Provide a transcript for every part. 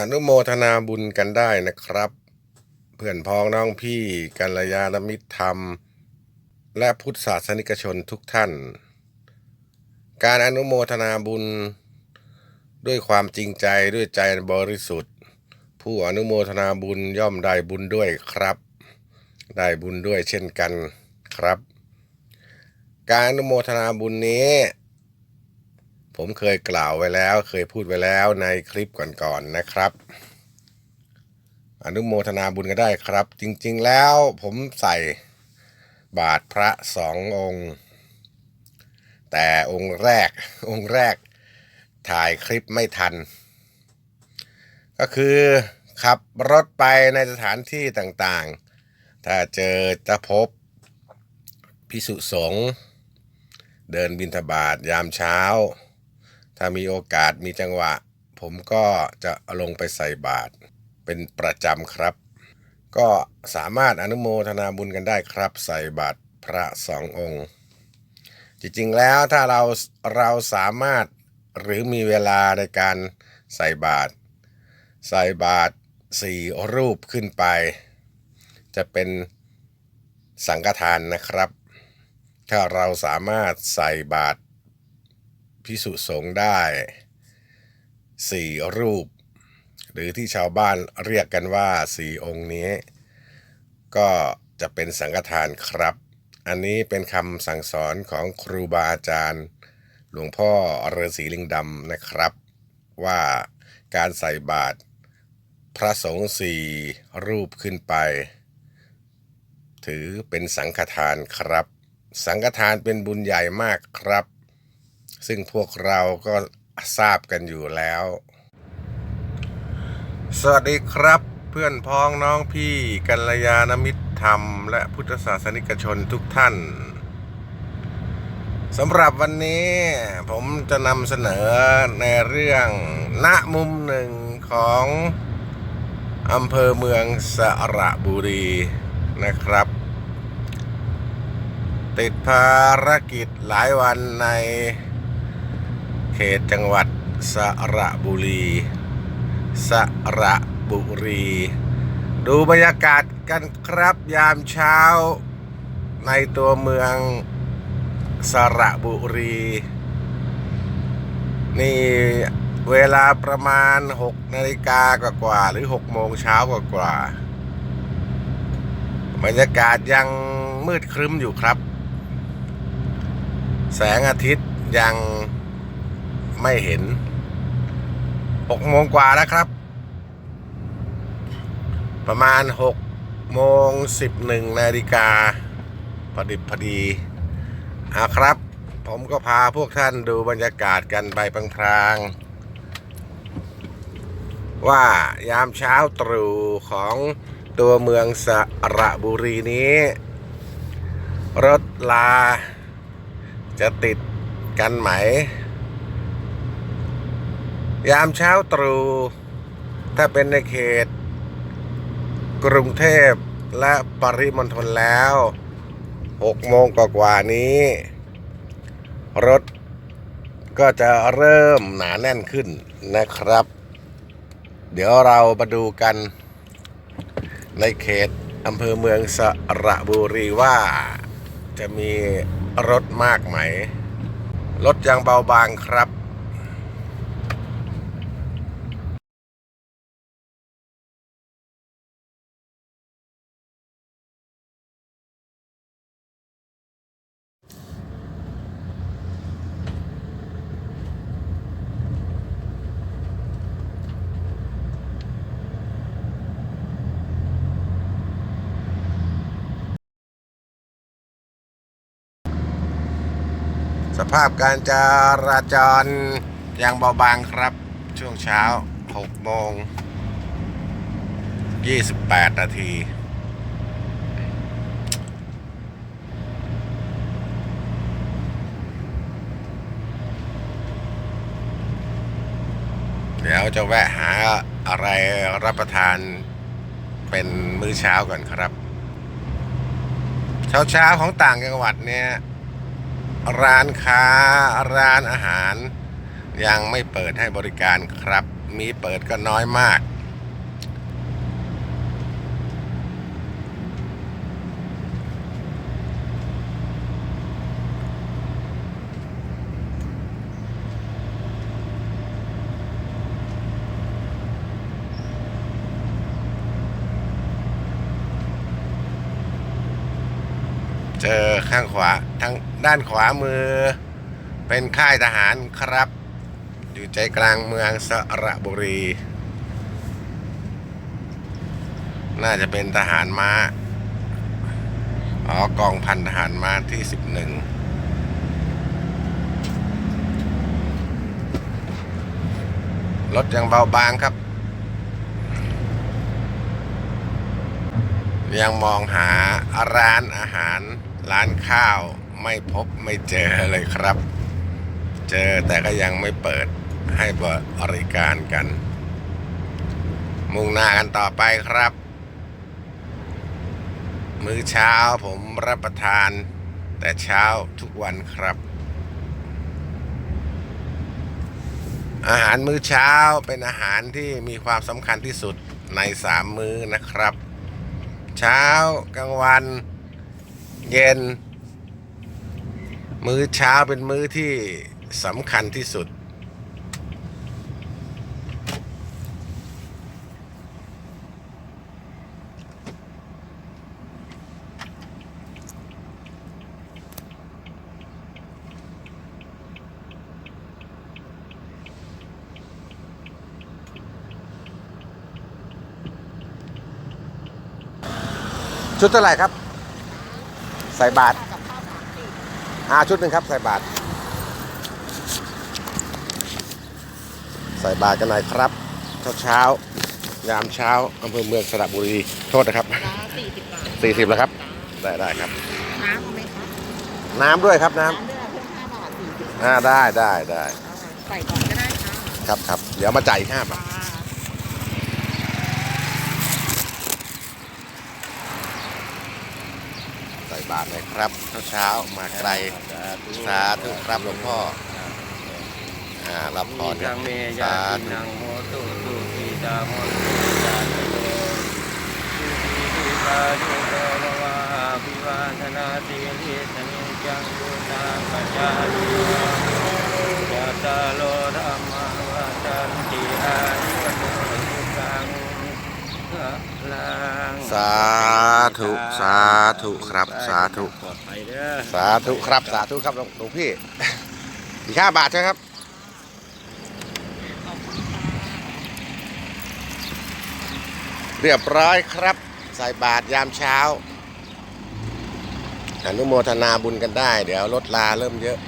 อนุโมทนาบุญกันได้นะครับ เพื่อนพ้องน้องพี่กัลยาณมิตรธรรม และพุทธศาสนิกชนทุกท่าน การอนุโมทนาบุญ ด้วยความจริงใจด้วยใจบริสุทธิ์ ผู้อนุโมทนาบุญย่อมได้บุญด้วยครับ ได้บุญด้วยเช่นกันครับ การอนุโมทนาบุญนี้ ผมเคยกล่าวไว้แล้ว เคยพูดไว้แล้วในคลิปก่อนๆนะครับ อนุโมทนาบุญก็ได้ครับ จริงๆแล้วผมใส่บาทพระสององค์ แต่องค์แรกองค์แรกถ่ายคลิปไม่ทัน ก็คือขับรถไปในสถานที่ต่างๆ ถ้าเจอจะพบพิสุสงฆ์เดินบิณฑบาตยามเช้า ถ้ามีโอกาสมีจังหวะ ผมก็จะลงไปใส่บาตรเป็นประจำครับ ก็สามารถอนุโมทนาบุญกันได้ครับ ใส่บาตรพระสององค์ จริงๆแล้วถ้าเราเราสามารถหรือมีเวลาในการใส่บาตรใส่บาตรสี่รูปขึ้นไป จะเป็นสังฆทานนะครับ ถ้าเราสามารถใส่บาตร พิสุสงฆ์ได้สี่รูป หรือที่ชาวบ้านเรียกกันว่าสี่องค์นี้ ก็จะเป็นสังฆทานครับ อันนี้เป็นคำสั่งสอนของครูบาอาจารย์ หลวงพ่อฤาษีลิงดำนะครับ ว่าการใส่บาตรพระสงฆ์สี่รูปขึ้นไป ถือเป็นสังฆทานครับ สังฆทานเป็นบุญใหญ่มากครับ ซึ่งพวกเราก็ทราบกันอยู่แล้ว สวัสดีครับ เพื่อนพ้องน้องพี่กัลยาณมิตรธรรม และพุทธศาสนิกชนทุกท่านสำหรับวันนี้ผมจะนำเสนอในเรื่องณมุมหนึ่งของอำเภอเมืองสระบุรีนะครับ ติดภารกิจหลายวันใน เขตจังหวัดสระบุรี สระบุรี ดูบรรยากาศกันครับยามเช้า ในตัวเมืองสระบุรี นี่เวลาประมาณ 6 นาฬิกากว่าๆหรือ 6 โมงเช้ากว่าๆบรรยากาศยังมืดครึ้มอยู่ครับ แสงอาทิตย์ยัง ไม่เห็น6โมงกว่าแล้วครับ ประมาณ6โมง11นาฬิกาพอดิบพอดีเอาครับ ผมก็พาพวกท่านดูบรรยากาศกันไปพลางๆ ว่ายามเช้าตรู่ของตัวเมืองสระบุรีนี้ รถลาจะติดกันไหม ยามเช้าตรู่ถ้าเป็นในเขต กรุงเทพและปริมณฑลแล้ว6โมงกว่านี้ รถก็จะเริ่มหนาแน่นขึ้นนะครับ เดี๋ยวเรามาดูกันในเขตอำเภอเมืองสระบุรีว่าจะมีรถมากไหม รถยังเบาบางครับ สภาพการจราจรยังเบาบางครับ ช่วงเช้า6โมง28 นาทีเดี๋ยวจะแวะหาอะไรรับประทานเป็นมื้อเช้าก่อนครับ เช้าเช้าของต่างจังหวัดเนี่ย ร้านค้าร้านอาหาร ยังไม่เปิดให้บริการครับ มีเปิดก็น้อยมากเจอข้างขวา ด้านขวามือ เป็นค่ายทหารครับ อยู่ใจกลางเมืองสระบุรี น่าจะเป็นทหารม้าอ๋อกองพันทหารม้าที่สิบหนึ่งรถยังเบาบางครับ ยังมองหาร้านอาหาร ร้านข้าว ไม่พบไม่เจอเลยครับ เจอแต่ก็ยังไม่เปิดให้บริการกัน มุ่งหน้ากันต่อไปครับ มื้อเช้าผมรับประทาน แต่เช้าทุกวันครับ อาหารมื้อเช้าเป็นอาหารที่มีความสำคัญที่สุดในสามมื้อนะครับ เช้ากลางวัน เย็น มื้อเช้าเป็นมื้อที่สำคัญที่สุด ชุดเท่าไหร่ครับ ใส่บาท อ่าชุดหนึ่งครับใส่บาท ใส่บาทกันหน่อยครับ เช้าเช้าๆยามเช้าอำเภอเมืองสระบุรีโทษนะครับจ้าสี่สิบบาทสี่สิบแล้วครับ ได้ได้ครับ น้ำเอาไหมคะน้ำด้วยครับน้น้ำด้วยเพิ่มห้าบาทสี่สิบำอ่าได้ได้ได้ใส่ก่อนก็ได้ค่ะครับครับเดี๋ยวมาจ่ายอีกห้าบาทปลาใส่บาทเลยครับ เช้าเช้าๆมาไกลสาธุครับหลวงพ่ออ่ารับพรคยัรับงเมสายาติธุนังโหตุสุขีตาโมตุยาติโลสุขีติปาจุโตภวะภิวาทนาสีลิสนิจังยุตาปัจจาริโยยัตตาโลธรรมวัฏันติอายุวโนสุขังพลังสา ธุสาธุครับสาธุปลอดภัยเด้อสาธุครับสาธุครับหลวงพี่อีกห้าบาทใช่ครับเรียบร้อยครับ ใส่บาทยามเช้าอนุโมทนาบุญกันได้ เดี๋ยวรถลาเริ่มเยอะ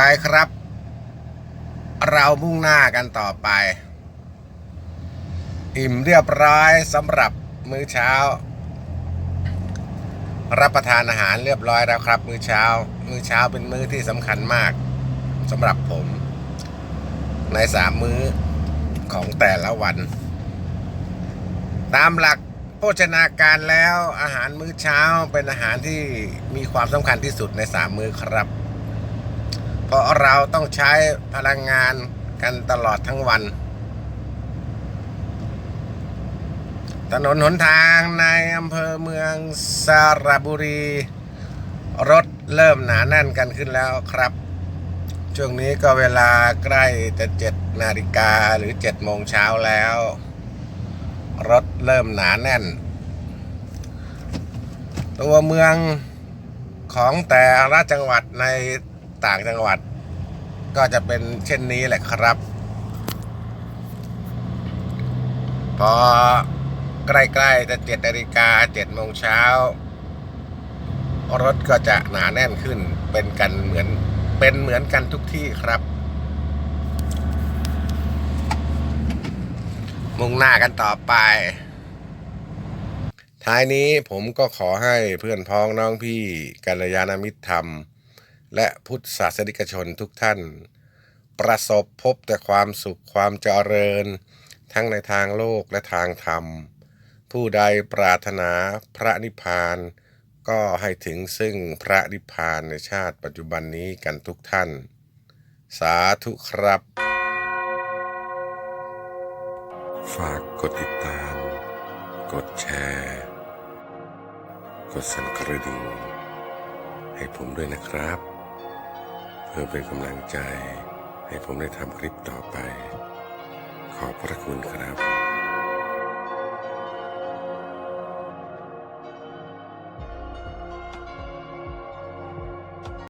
ไปครับ เรามุ่งหน้ากันต่อไป อิ่มเรียบร้อยสำหรับมื้อเช้า รับประทานอาหารเรียบร้อยแล้วครับ มื้อเช้า มื้อเช้าเป็นมื้อที่สำคัญมากสำหรับผม ในสามมื้อของแต่ละวัน ตามหลักโภชนาการแล้วอาหารมื้อเช้าเป็นอาหารที่มีความสำคัญที่สุดในสามมื้อครับ เพราะเราต้องใช้พลังงานกันตลอดทั้งวัน ถนนหนทางในอำเภอเมืองสระบุรี รถเริ่มหนาแน่นกันขึ้นแล้วครับ ช่วงนี้ก็เวลาใกล้จะเจ็ดนาฬิกาหรือเจ็ดโมงเช้าแล้ว รถเริ่มหนาแน่น ตัวเมืองของแต่ละจังหวัดใน ต่างจังหวัด ก็จะเป็นเช่นนี้แหละครับ พอใกล้ๆจะเจ็ดนาฬิกาเจ็ดโมงเช้ารถก็จะหนาแน่นขึ้นเป็นกันเหมือนเป็นเหมือนกันทุกที่ครับ มุ่งหน้ากันต่อไป ท้ายนี้ผมก็ขอให้เพื่อนพ้องน้องพี่กัลยาณมิตรธรรม และพุทธศาสนิกชนทุกท่าน ประสบพบแต่ความสุขความเจริญ ทั้งในทางโลกและทางธรรม ผู้ใดปรารถนาพระนิพพาน ก็ให้ถึงซึ่งพระนิพพานในชาติปัจจุบันนี้กันทุกท่าน สาธุครับ ฝากกดติดตาม กดแชร์ กดสั่นกระดิ่งให้ผมด้วยนะครับ พื่อเป็นกำลังใจให้ผมได้ทำคลิปต่อไป ขอบพระคุณครับ